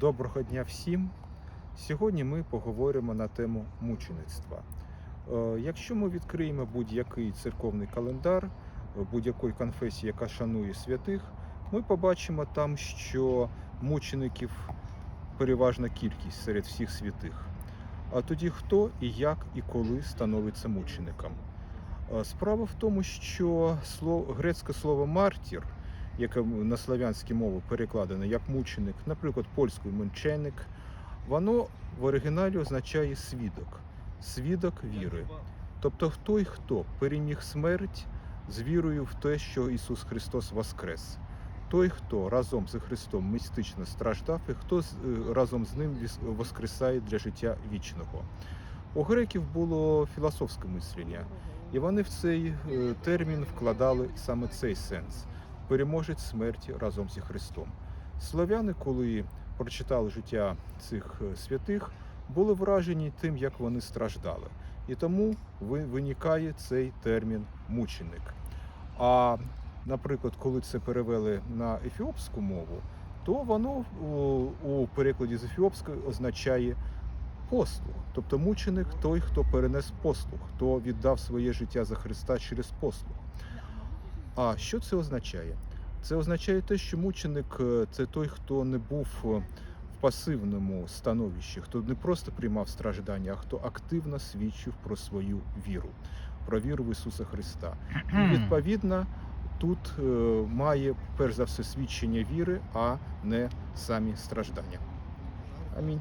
Доброго дня всім. Сьогодні ми поговоримо на тему мучеництва. Е, Якщо ми відкриємо будь-який церковний календар е, будь-якої конфесії, яка шанує святих, ми побачимо там, що мучеників переважна кількість серед всіх святих. А тоді хто і як і коли становиться мучеником? Е, Справа в тому, що грецьке слово мартір, яке на славянську мову перекладено як мученик, наприклад, польською мученик, воно в оригіналі означає свідок, свідок віри. Тобто той, хто переміг смерть з вірою в те, що Ісус Христос воскрес. Той, хто разом з Христом містично страждав, і хто е, разом з ним воскресає для життя вічного. У греків було філософське мислення, і вони в цей е, термін вкладали саме цей сенс переможець смерті разом зі Христом. Слов'яни, коли прочитали життя цих е, святих, були вражені тим, як вони страждали. І тому ви- виникає цей термін мученик. А, наприклад, коли це перевели на ефіопську мову, то воно у перекладі з ефіопської означає послуг. Тобто мученик той, хто перенес послуг, хто віддав своє життя за Христа через послуг. А що це означає? Це означає те, що мученик е, це той, хто не був е, в пасивному становищі, хто не просто приймав страждання, а хто активно свідчив про свою віру, про віру в Ісуса Христа. І відповідно тут е, має перш за все свідчення віри, а не самі страждання. Амінь.